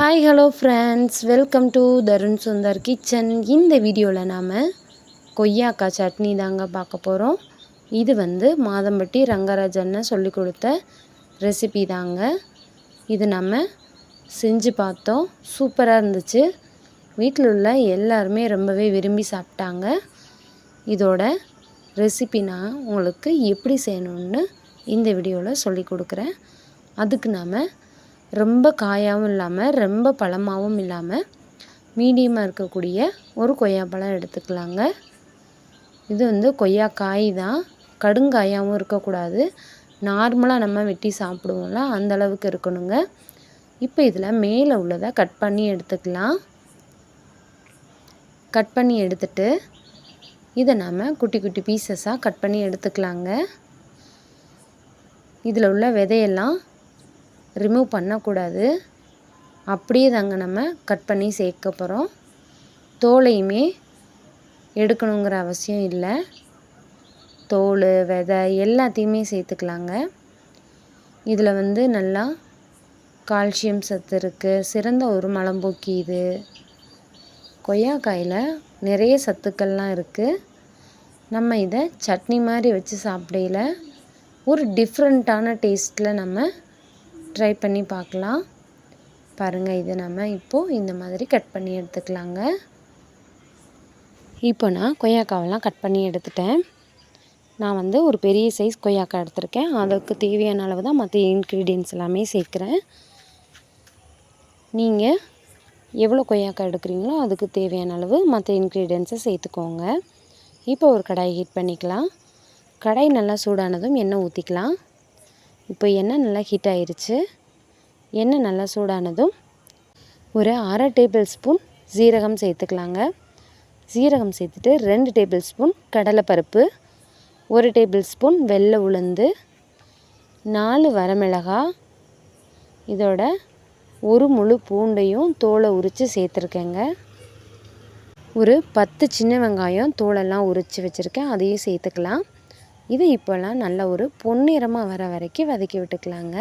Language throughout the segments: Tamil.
Hi hello friends welcome to Tarun Sundar kitchen இந்த வீடியோவில் நாம் கொய்யாக்காய் சட்னி தாங்க பார்க்க போகிறோம் இது வந்து மாதம்பட்டி ரங்கராஜன்னு சொல்லி கொடுத்த ரெசிபி தாங்க. இது நம்ம செஞ்சு பார்த்தோம். சூப்பராக இருந்துச்சு. வீட்டில் உள்ள எல்லாருமே ரொம்பவே விரும்பி சாப்பிட்டாங்க. இதோட ரெசிபி நான் உங்களுக்கு எப்படி செய்யணுன்னு இந்த வீடியோவில் சொல்லி கொடுக்குறேன். அதுக்கு நாம் ரொம்ப காயாகவும் இல்லாமல் ரொம்ப பழமாகவும் இல்லாமல் மீடியமாக இருக்கக்கூடிய ஒரு கொய்யாப்பழம் எடுத்துக்கலாங்க. இது வந்து கொய்யா காய் தான். கடுங்காயாகவும் இருக்கக்கூடாது. நார்மலாக நம்ம வெட்டி சாப்பிடுவோம்ல அந்த அளவுக்கு இருக்கணுங்க. இப்போ இதில் மேலே உள்ளதை கட் பண்ணி எடுத்துக்கலாம். கட் பண்ணி எடுத்துட்டு இதை நாம் குட்டி குட்டி பீசஸாக கட் பண்ணி எடுத்துக்கலாங்க. இதில் உள்ள விதையெல்லாம் ரிமூவ் பண்ணக்கூடாது. அப்படியே தாங்க நம்ம கட் பண்ணி சேர்க்க போகிறோம் தோலையுமே எடுக்கணுங்கிற அவசியம் இல்லை. தோல் விதை எல்லாத்தையுமே சேர்த்துக்கலாங்க. இதில் வந்து நல்லா கால்சியம் சத்து இருக்குது சிறந்த ஒரு மலம்போக்கி இது. கொய்யாக்காயில் நிறைய சத்துக்கள்லாம் இருக்குது நம்ம இதை சட்னி மாதிரி வச்சு சாப்பிடையில ஒரு டிஃப்ரெண்ட்டான டேஸ்ட்டில் நம்ம ட்ரை பண்ணி பார்க்கலாம். பாருங்கள் இதை நம்ம இப்போது இந்த மாதிரி கட் பண்ணி எடுத்துக்கலாங்க. இப்போ நான் கொய்யாக்காவெல்லாம் கட் பண்ணி எடுத்துட்டேன். நான் வந்து ஒரு பெரிய சைஸ் கொய்யாக்காய் எடுத்திருக்கேன். அதுக்கு தேவையான அளவு தான் மற்ற இன்க்ரீடியன்ஸ் எல்லாமே சேர்க்குறேன். நீங்கள் எவ்வளோ கொய்யாக்காய் எடுக்கிறீங்களோ அதுக்கு தேவையான அளவு மற்ற இன்க்ரீடியன்ஸை சேர்த்துக்கோங்க. இப்போ ஒரு கடாய் ஹீட் பண்ணிக்கலாம். கடாய் நல்லா சூடானதும் எண்ணெய் ஊற்றிக்கலாம் இப்போ எண்ணெய் நல்லா ஹீட் ஆயிடுச்சு எண்ணெய் நல்லா சூடானதும் ஒரு அரை டேபிள் ஸ்பூன் சீரகம் சேர்த்துக்கலாங்க. சீரகம் சேர்த்துட்டு ரெண்டு டேபிள் ஸ்பூன் கடலைப்பருப்பு ஒரு டேபிள் ஸ்பூன் வெள்ளை உளுந்து நாலு வரமிளகா இதோட ஒரு முழு பூண்டையும் தோலை உரித்து சேர்த்துருக்கேங்க. ஒரு பத்து சின்ன வெங்காயம் தோலெல்லாம் உரித்து வச்சுருக்கேன் அதையும் சேர்த்துக்கலாம். இதை இப்போல்லாம் நல்ல ஒரு பொன்னிறமாக வர வரைக்கும் வதக்கி விட்டுக்கலாங்க.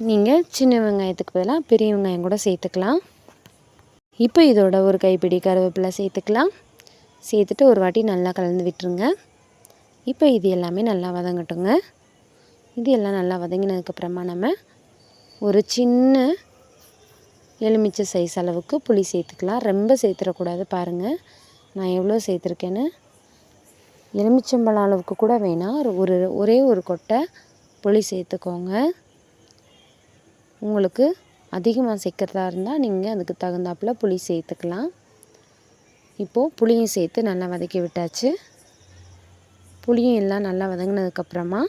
நீங்கள் சின்ன வெங்காயத்துக்கு பதிலாக பெரிய வெங்காயம் கூட சேர்த்துக்கலாம். இப்போ இதோட ஒரு கைப்பிடி கருவேப்பிலை சேர்த்துக்கலாம். சேர்த்துட்டு ஒரு வாட்டி நல்லா கலந்து விட்டுருங்க. இப்போ இது எல்லாமே நல்லா வதங்கட்டுங்க. இது எல்லாம் நல்லா வதங்கினதுக்கப்புறமா நம்ம ஒரு சின்ன எலுமிச்சை சைஸ் அளவுக்கு புளி சேர்த்துக்கலாம். ரொம்ப சேர்த்துடக்கூடாது பாருங்கள் நான் எவ்வளோ சேர்த்துருக்கேன்னு எலுமிச்சம்பழம் அளவுக்கு கூட வேணாம் ஒரு ஒரே ஒரு கொட்டை புளி சேர்த்துக்கோங்க. உங்களுக்கு அதிகமாக சேர்க்குறதா இருந்தால் நீங்கள் அதுக்கு தகுந்தாப்பில் புளி சேர்த்துக்கலாம். இப்போது புளியும் சேர்த்து நல்லா வதக்கி விட்டாச்சு. புளியும் எல்லாம் நல்லா வதங்கினதுக்கப்புறமா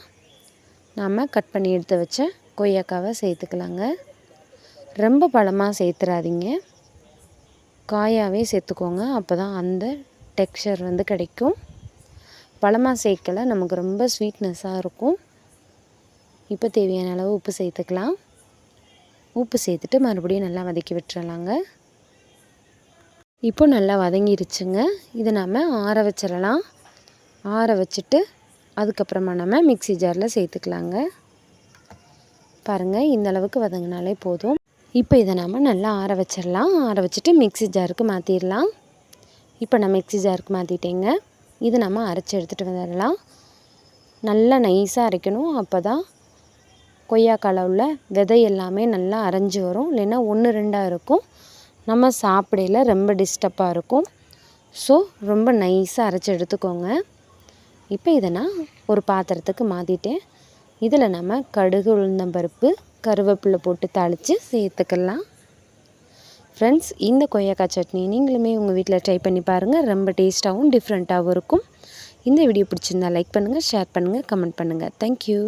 நாம் கட் பண்ணி எடுத்து வச்ச கொய்யாக்காவை சேர்த்துக்கலாங்க. ரொம்ப பழமாக சேர்த்துறாதீங்க. காயாகவே சேர்த்துக்கோங்க. அப்போ தான் அந்த டெக்ஸ்சர் வந்து கிடைக்கும். பழமாக சேர்க்கல. நமக்கு ரொம்ப ஸ்வீட்னஸாக இருக்கும். இப்போ தேவையான அளவு உப்பு சேர்த்துக்கலாம். உப்பு சேர்த்துட்டு மறுபடியும் நல்லா வதக்கி விட்டுறலாங்க. இப்போ நல்லா வதங்கிருச்சுங்க. இதை நம்ம ஆற வச்சிடலாம். ஆற வச்சுட்டு அதுக்கப்புறமா நம்ம மிக்சி ஜாரில் சேர்த்துக்கலாங்க. பாருங்கள் இந்த அளவுக்கு வதங்கினாலே போதும். இப்போ இதை நம்ம நல்லா ஆற வச்சிடலாம். ஆற வச்சுட்டு மிக்சி ஜாருக்கு மாற்றிடலாம் இப்போ நான் மிக்சி ஜாருக்கு மாற்றிட்டேங்க இது நம்ம அரைச்சி எடுத்துகிட்டு வந்துடலாம். நல்லா நைஸாக அரைக்கணும். அப்போ தான் கொய்யாக்கால உள்ள விதை எல்லாமே நல்லா அரைஞ்சி வரும். இல்லைன்னா ஒன்று ரெண்டாக இருக்கும். நம்ம சாப்பிடையில ரொம்ப டிஸ்டப்பாக இருக்கும். ஸோ ரொம்ப நைஸாக அரைச்சி எடுத்துக்கோங்க. இப்போ இதை நான் ஒரு பாத்திரத்துக்கு மாற்றிட்டேன் இதில் நம்ம கடுகு உளுந்தம்பருப்பு கருவேப்பிலை போட்டு தாளித்து சேர்த்துக்கலாம். ஃப்ரெண்ட்ஸ் இந்த கொய்யாக்காய் சட்னி நீங்களுமே உங்கள் வீட்டில் ட்ரை பண்ணி பாருங்கள் ரொம்ப டேஸ்ட்டாகவும் டிஃப்ரெண்ட்டாகவும் இருக்கும். இந்த வீடியோ பிடிச்சிருந்தா லைக் பண்ணுங்கள் ஷேர் பண்ணுங்கள் கமெண்ட் பண்ணுங்கள் தேங்க்யூ